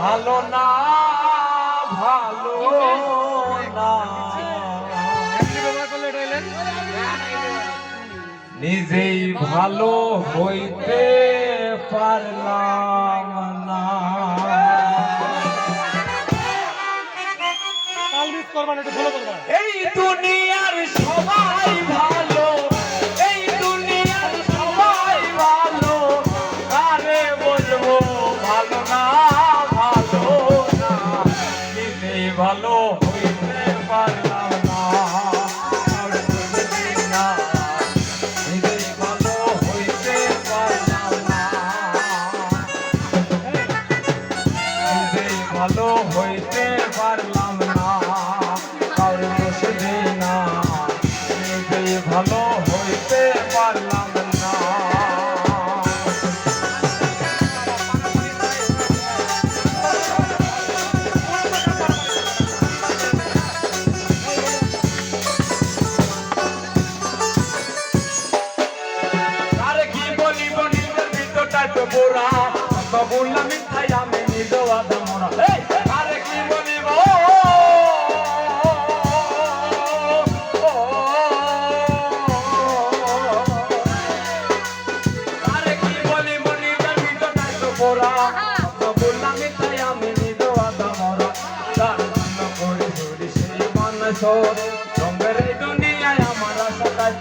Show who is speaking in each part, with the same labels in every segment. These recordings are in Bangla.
Speaker 1: ভালো না ভালো না। নিজেই ভালো হইতে পারলাম না। এই দুনিয়ার ভালো হইতে পারলাম বললাম মিথ্যাই আমি নিজ আদা মোরা আরে কি বলিব? আরে কি বলিব নিজের ভিতরটাই তো বোরা বললাম মিথ্যাই আমি নিজ আদা মোরা। তার জন্য করি ধরি সেই মানুষ রঙের দুনিয়ায় আমার আশা তাই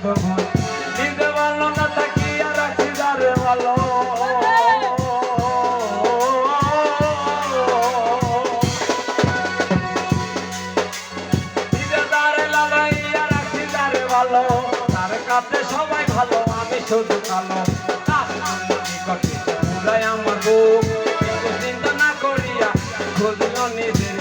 Speaker 1: কাছে সবাই ভালো আমি শুধু কালো। আমার বুক। চিন্তা না করিয়া খুঁজল নিজ।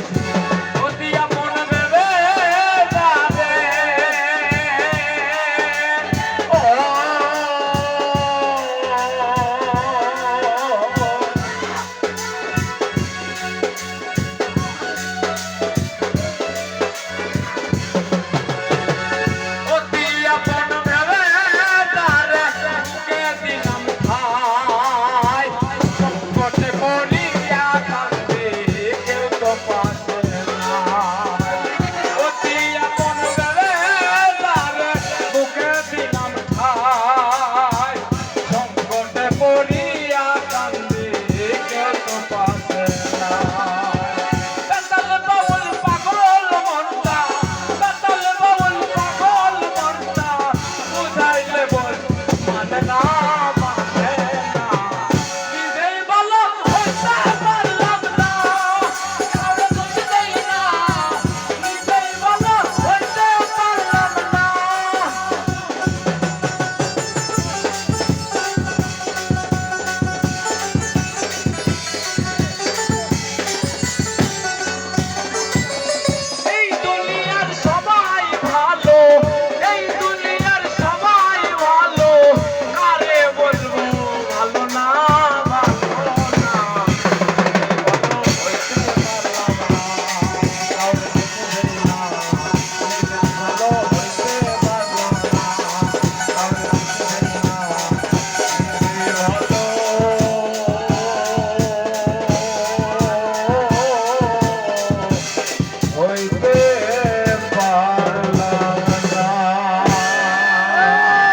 Speaker 1: for.